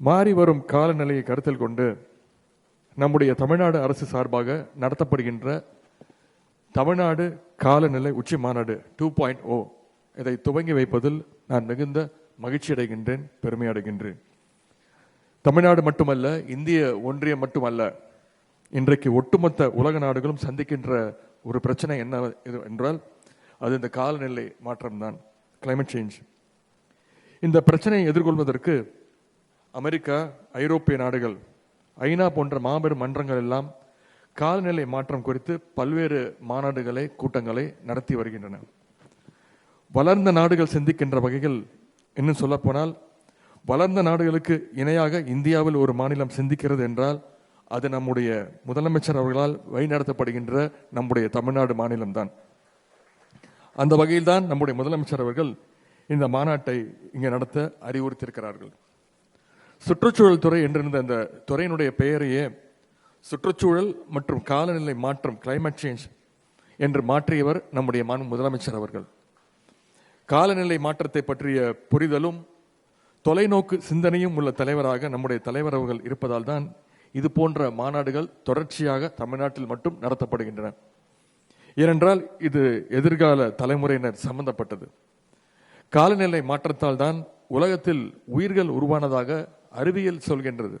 மாறி வரும் காலநிலையை கருத்தில் கொண்டு நம்முடைய தமிழ்நாடு அரசு சார்பாக நடத்தப்படுகின்ற தமிழ்நாடு காலநிலை உச்சி மாநாடு டூ பாயிண்ட் ஓ இதை துவங்கி வைப்பதில் நான் மிகுந்த மகிழ்ச்சி அடைகின்றேன் பெருமை அடைகின்றேன். தமிழ்நாடு மட்டுமல்ல இந்திய ஒன்றியம் மட்டுமல்ல இன்றைக்கு ஒட்டுமொத்த உலக நாடுகளும் சந்திக்கின்ற ஒரு பிரச்சனை என்ன இது என்றால் அது இந்த காலநிலை மாற்றம்தான் கிளைமேட் சேஞ்ச் இந்த பிரச்சனையை எதிர்கொள்வதற்கு அமெரிக்கா ஐரோப்பிய நாடுகள் ஐநா போன்ற மாபெரும் மன்றங்கள் எல்லாம் காலநிலை மாற்றம் குறித்து பல்வேறு மாநாடுகளை கூட்டங்களை நடத்தி வருகின்றன. வளர்ந்த நாடுகள் சிந்திக்கின்ற வகையில் இன்னும் சொல்லப்போனால் வளர்ந்த நாடுகளுக்கு இணையாக இந்தியாவில் ஒரு மாநிலம் சிந்திக்கிறது என்றால் அது நம்முடைய முதலமைச்சர் அவர்களால் வழிநடத்தப்படுகின்ற நம்முடைய தமிழ்நாடு மாநிலம்தான். அந்த வகையில்தான் நம்முடைய முதலமைச்சர் அவர்கள் இந்த மாநாட்டை இங்கே நடத்த அறிவுறுத்தியிருக்கிறார்கள். சுற்றுச்சூழல் துறை என்றிருந்த அந்த துறையினுடைய பெயரையே சுற்றுச்சூழல் மற்றும் காலநிலை மாற்றம் கிளைமேட் சேஞ்ச் என்று மாற்றியவர் நம்முடைய மாநில முதலமைச்சர் அவர்கள். காலநிலை மாற்றத்தை பற்றிய புரிதலும் தொலைநோக்கு சிந்தனையும் உள்ள தலைவராக நம்முடைய தலைவர் அவர்கள் இருப்பதால் தான் இது போன்ற மாநாடுகள் தொடர்ச்சியாக தமிழ்நாட்டில் மட்டும் நடத்தப்படுகின்றன. ஏனென்றால் இது எதிர்கால தலைமுறையினர் சம்பந்தப்பட்டது. காலநிலை மாற்றத்தால் தான் உலகத்தில் உயிர்கள் உருவானதாக அறிவியல் சொல்கின்றது.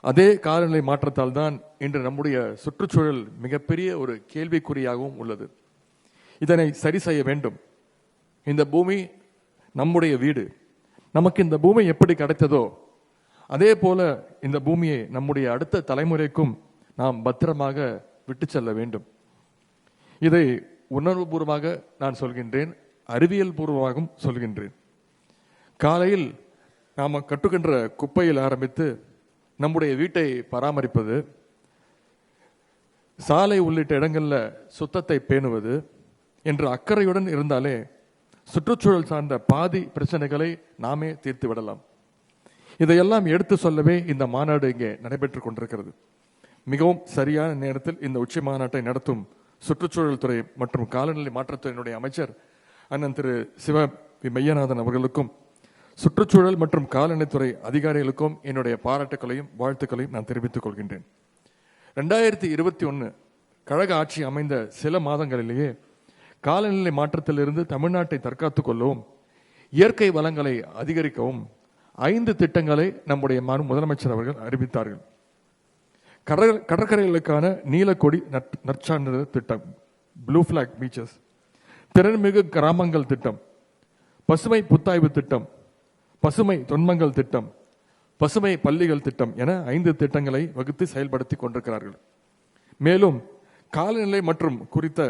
அதே காலநிலை மாற்றத்தால் தான் இன்று நம்முடைய சுற்றுச்சூழல் மிகப்பெரிய ஒரு கேள்விக்குறியாகவும் உள்ளது. இதனை சரி செய்ய வேண்டும். இந்த பூமி நம்முடைய வீடு. நமக்கு இந்த பூமி எப்படி கிடைத்ததோ அதே போல இந்த பூமியை நம்முடைய அடுத்த தலைமுறைக்கும் நாம் பத்திரமாக விட்டு செல்ல வேண்டும். இதை உணர்வுபூர்வமாக நான் சொல்கின்றேன் அறிவியல் பூர்வமாகவும் சொல்கின்றேன். காலையில் நாம் கட்டுகின்ற குப்பையில் ஆரம்பித்து நம்முடைய வீட்டை பராமரிப்பது சாலை உள்ளிட்ட இடங்களில் சுத்தத்தை பேணுவது என்று அக்கறையுடன் இருந்தாலே சுற்றுச்சூழல் சார்ந்த பாதி பிரச்சனைகளை நாமே தீர்த்து விடலாம். இதையெல்லாம் எடுத்து சொல்லவே இந்த மாநாடு இங்கே நடைபெற்று கொண்டிருக்கிறது. மிகவும் சரியான நேரத்தில் இந்த உச்சி மாநாட்டை நடத்தும் சுற்றுச்சூழல் துறை மற்றும் காலநிலை மாற்றத்துறையினுடைய அமைச்சர் அண்ணன் திரு சிவ மையநாதன் அவர்களுக்கும் சுற்றுச்சூழல் மற்றும் காலநிலைத்துறை அதிகாரிகளுக்கும் என்னுடைய பாராட்டுக்களையும் வாழ்த்துக்களையும் நான் தெரிவித்துக் கொள்கின்றேன். ரெண்டாயிரத்தி இருபத்தி ஒன்று கழக ஆட்சி அமைந்த சில மாதங்களிலேயே காலநிலை மாற்றத்திலிருந்து தமிழ்நாட்டை தற்காத்துக் கொள்ளவும் இயற்கை வளங்களை அதிகரிக்கவும் ஐந்து திட்டங்களை நம்முடைய முதலமைச்சர் அவர்கள் அறிவித்தார்கள். கடல் கடற்கரைகளுக்கான நீலக்கொடி நற்சான்றிதழ் திட்டம் ப்ளூ ஃபிளாக் பீச்சஸ் திறன்மிகு கிராமங்கள் திட்டம் பசுமை புத்தாய்வு திட்டம் பசுமை தொன்மங்கள் திட்டம் பசுமை பள்ளிகள் திட்டம் என ஐந்து திட்டங்களை வகுத்து செயல்படுத்தி கொண்டிருக்கிறார்கள். மேலும் காலநிலை மற்றும் குறித்த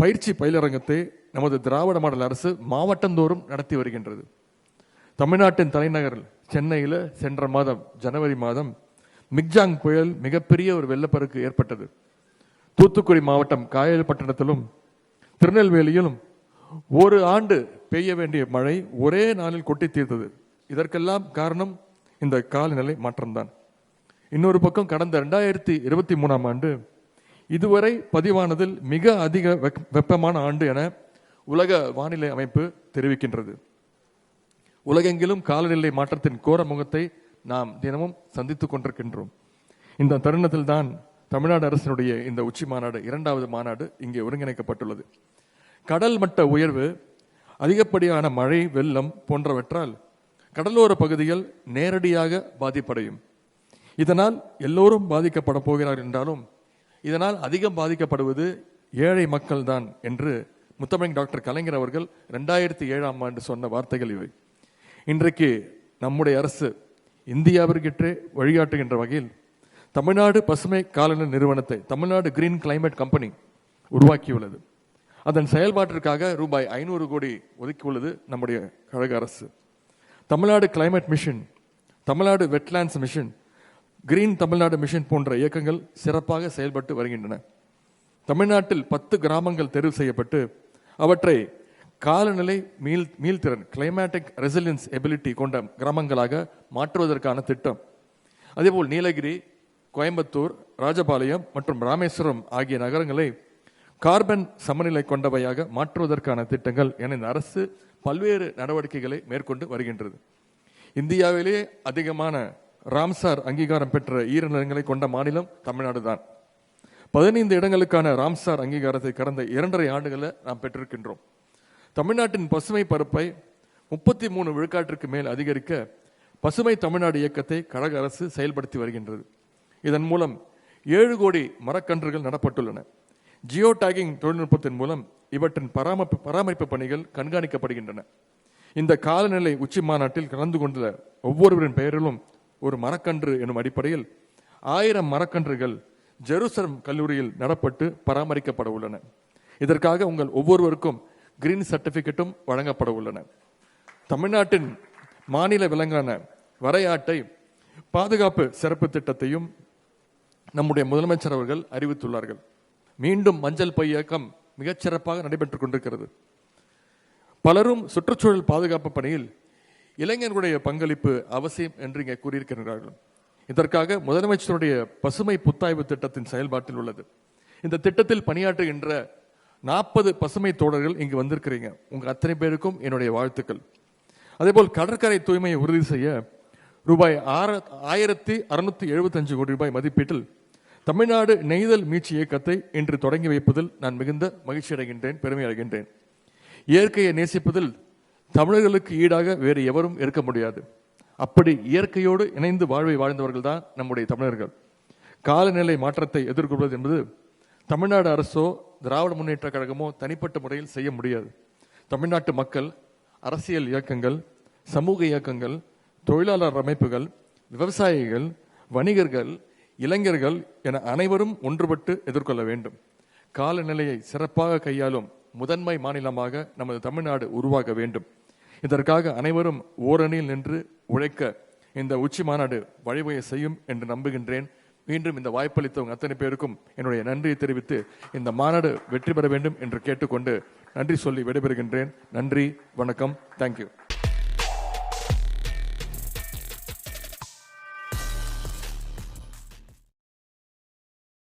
பயிற்சி பயிலரங்கத்தை நமது திராவிட மாடல் அரசு மாவட்டந்தோறும் நடத்தி வருகின்றது. தமிழ்நாட்டின் தலைநகர் சென்னையில் சென்ற மாதம் ஜனவரி மாதம் மிக்ஜாங் புயல் மிகப்பெரிய ஒரு வெள்ளப்பெருக்கு ஏற்பட்டது. தூத்துக்குடி மாவட்டம் காயல்பட்டினத்திலும் திருநெல்வேலியிலும் ஒரு ஆண்டு பெய்ய வேண்டிய மழை ஒரே நாளில் கொட்டி தீர்த்தது. இதற்கெல்லாம் காரணம் இந்த காலநிலை மாற்றம்தான். இன்னொரு பக்கம் கடந்த ரெண்டாயிரத்தி இருபத்தி மூணாம் ஆண்டு இதுவரை பதிவானதில் மிக அதிக வெப்பமான ஆண்டு என உலக வானிலை அமைப்பு தெரிவிக்கின்றது. உலகெங்கிலும் காலநிலை மாற்றத்தின் கோர முகத்தை நாம் தினமும் சந்தித்துக் கொண்டிருக்கின்றோம். இந்த தருணத்தில் தான் தமிழ்நாடு அரசினுடைய இந்த உச்சி மாநாடு இரண்டாவது மாநாடு இங்கே ஒருங்கிணைக்கப்பட்டுள்ளது. கடல் மட்ட உயர்வு அதிகப்படியான மழை வெள்ளம் போன்றவற்றால் கடலோர பகுதிகள் நேரடியாக பாதிப்படையும். இதனால் எல்லோரும் பாதிக்கப்பட போகிறார் என்றாலும் இதனால் அதிகம் பாதிக்கப்படுவது ஏழை மக்கள் தான் என்று முத்தமிழ் டாக்டர் கலைஞர் அவர்கள் ரெண்டாயிரத்தி ஏழாம் ஆண்டு சொன்ன வார்த்தைகள் இவை. இன்றைக்கு நம்முடைய அரசு இந்தியாவிற்கிட்டே வழிகாட்டுகின்ற வகையில் தமிழ்நாடு பசுமை காலநிலை நிறுவனத்தை தமிழ்நாடு கிரீன் கிளைமேட் கம்பெனி உருவாக்கியுள்ளது. அதன் செயல்பாட்டிற்காக ரூபாய் ஐநூறு கோடி ஒதுக்கியுள்ளது நம்முடைய கழக அரசு. Tamil Nadu climate mission Tamil Nadu wetlands mission green Tamil Nadu mission போன்ற இயக்கங்கள் சிறப்பாக செயல்பட்டு வருகின்றன. தமிழ்நாட்டில் பத்து கிராமங்கள் தெரிவு செய்யப்பட்டு அவற்றை காலநிலை மீள் மீள்திறன் கிளைமேட்டிக் ரெசிலியன்ஸ் எபிலிட்டி கொண்ட கிராமங்களாக மாற்றுவதற்கான திட்டம். அதேபோல் நீலகிரி கோயம்புத்தூர் ராஜபாளையம் மற்றும் ராமேஸ்வரம் ஆகிய நகரங்களை கார்பன் சமநிலை கொண்டவையாக மாற்றுவதற்கான திட்டங்கள் என இந்த அரசு பல்வேறு நடவடிக்கைகளை மேற்கொண்டு வருகின்றது. இந்தியாவிலேயே அதிகமான ராம்சார் அங்கீகாரம் பெற்ற ஈரநிலங்களை கொண்ட மாநிலம் தமிழ்நாடு தான் பதினைந்து இடங்களுக்கான ராம்சார் அங்கீகாரத்தை கடந்த இரண்டரை ஆண்டுகளில் நாம் பெற்றிருக்கின்றோம். தமிழ்நாட்டின் பசுமை பரப்பை முப்பத்தி மூணு விழுக்காட்டிற்கு மேல் அதிகரிக்க பசுமை தமிழ்நாடு இயக்கத்தை கழக அரசு செயல்படுத்தி வருகின்றது. இதன் மூலம் ஏழு கோடி மரக்கன்றுகள் நடப்பட்டுள்ளன. ஜியோ டேகிங் தொழில்நுட்பத்தின் மூலம் இவற்றின் பராமரிப்பு பராமரிப்பு பணிகள் கண்காணிக்கப்படுகின்றன. இந்த காலநிலை உச்சி மாநாட்டில் கலந்து கொண்டுள்ள ஒவ்வொருவரின் பெயரிலும் ஒரு மரக்கன்று எனும் அடிப்படையில் ஆயிரம் மரக்கன்றுகள் ஜெருசலம் கல்லூரியில் நடப்பட்டு பராமரிக்கப்பட உள்ளன. இதற்காக உங்கள் ஒவ்வொருவருக்கும் கிரீன் சர்டிபிகேட்டும் வழங்கப்பட உள்ளன. தமிழ்நாட்டின் மாநில விலங்கான வரையாட்டை பாதுகாப்பு சிறப்பு திட்டத்தையும் நம்முடைய முதலமைச்சர் அவர்கள் அறிவித்துள்ளார்கள். மீண்டும் மஞ்சள் பை இயக்கம் மிகச்சிறப்பாக நடைபெற்றுக் கொண்டிருக்கிறது. பலரும் சுற்றுச்சூழல் பாதுகாப்பு பணியில் இளைஞர்களுடைய பங்களிப்பு அவசியம் என்று இங்கே கூறியிருக்கிறார்கள் இதற்காக முதலமைச்சருடைய பசுமை புத்தாய்வு திட்டத்தின் செயல்பாட்டில் உள்ளது. இந்த திட்டத்தில் பணியாற்றுகின்ற நாற்பது பசுமை தோழர்கள் இங்கு வந்திருக்கிறீங்க. உங்கள் அத்தனை பேருக்கும் என்னுடைய வாழ்த்துக்கள். அதேபோல் கடற்கரை தூய்மையை உறுதி செய்ய ரூபாய் ஆற ஆயிரத்தி அறுநூத்தி எழுபத்தஞ்சு கோடி ரூபாய் மதிப்பீட்டில் தமிழ்நாடு நெய்தல் மீட்சி இயக்கத்தை இன்று தொடங்கி வைப்பதில் நான் மிகுந்த மகிழ்ச்சி அடைகின்றேன் பெருமை அடைகின்றேன். இயற்கையை நேசிப்பதில் தமிழர்களுக்கு ஈடாக வேறு எவரும் இருக்க முடியாது. அப்படி இயற்கையோடு இணைந்து வாழ்வை வாழ்ந்தவர்கள் தான் நம்முடைய தமிழர்கள். காலநிலை மாற்றத்தை எதிர்கொள்வது என்பது தமிழ்நாடு அரசோ திராவிட முன்னேற்ற கழகமோ தனிப்பட்ட முறையில் செய்ய முடியாது. தமிழ்நாட்டு மக்கள் அரசியல் இயக்கங்கள் சமூக இயக்கங்கள் தொழிலாளர் அமைப்புகள் விவசாயிகள் வணிகர்கள் இளைஞர்கள் என அனைவரும் ஒன்றுபட்டு எதிர்கொள்ள வேண்டும். காலநிலையை சிறப்பாக கையாளும் முதன்மை மாநிலமாக நமது தமிழ்நாடு உருவாக வேண்டும். இதற்காக அனைவரும் ஓரணியில் நின்று உழைக்க இந்த உச்சி மாநாடு வழிவகை செய்யும் என்று நம்புகின்றேன். மீண்டும் இந்த வாய்ப்பளித்தவங்க அத்தனை பேருக்கும் என்னுடைய நன்றியை தெரிவித்து இந்த மாநாடு வெற்றி பெற வேண்டும் என்று கேட்டுக்கொண்டு நன்றி சொல்லி விடைபெறுகின்றேன். நன்றி வணக்கம் தேங்க்யூ